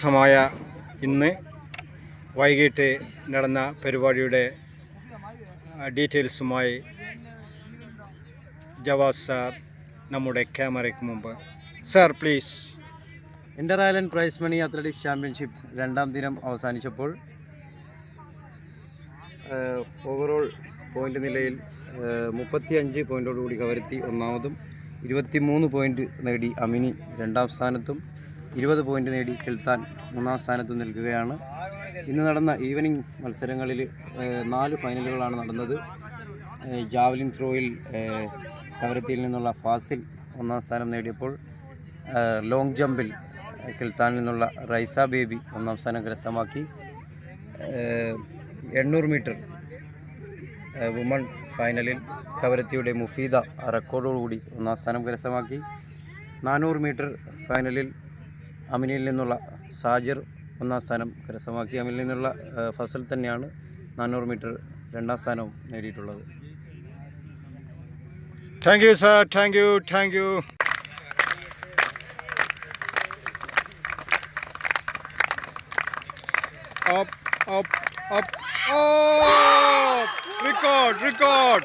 സമായ ഇന്ന് വൈകിട്ട് നടന്ന പരിപാടിയുടെ ഡീറ്റെയിൽസുമായി ജവാസ് സാർ നമ്മുടെ ക്യാമറയ്ക്ക് മുമ്പ്. Sir please. Inter island prize money athletics championship രണ്ടാം ദിനം അവസാനിച്ചപ്പോൾ ഓവറോൾ പോയിന്റ് നിലയിൽ മുപ്പത്തി അഞ്ച് പോയിന്റോടുകൂടി കവരത്തി ഒന്നാമതും ഇരുപത്തി മൂന്ന് പോയിന്റ് നേടി അമിനി രണ്ടാം സ്ഥാനത്തും. ഇരുപത് പോയിന്റ് നേടി കെൽത്താൻ മൂന്നാം സ്ഥാനത്ത് നിൽക്കുകയാണ്. ഇന്ന് നടന്ന ഈവനിങ് മത്സരങ്ങളിൽ നാല് ഫൈനലുകളാണ് നടന്നത്. ജാവലിൻ ത്രോയിൽ കവരത്തിയിൽ നിന്നുള്ള ഫാസിൽ ഒന്നാം സ്ഥാനം നേടിയപ്പോൾ ലോങ് ജമ്പിൽ കിൽത്താനിൽ നിന്നുള്ള റൈസ ബേബി ഒന്നാം സ്ഥാനം കരസ്ഥമാക്കി. എണ്ണൂറ് മീറ്റർ വുമൺ ഫൈനലിൽ കവരത്തിയുടെ മുഫീദ റെക്കോർഡോടുകൂടി ഒന്നാം സ്ഥാനം കരസ്ഥമാക്കി. നാനൂറ് മീറ്റർ ഫൈനലിൽ അമിനിയിൽ നിന്നുള്ള സാജിർ ഒന്നാം സ്ഥാനം കരസ്ഥമാക്കി. അമിനിൽ നിന്നുള്ള ഫസൽ തന്നെയാണ് നാനൂറ് മീറ്റർ രണ്ടാം സ്ഥാനവും നേടിയിട്ടുള്ളത്. Thank you sir thank you thank you up, up, up, up! Record, record!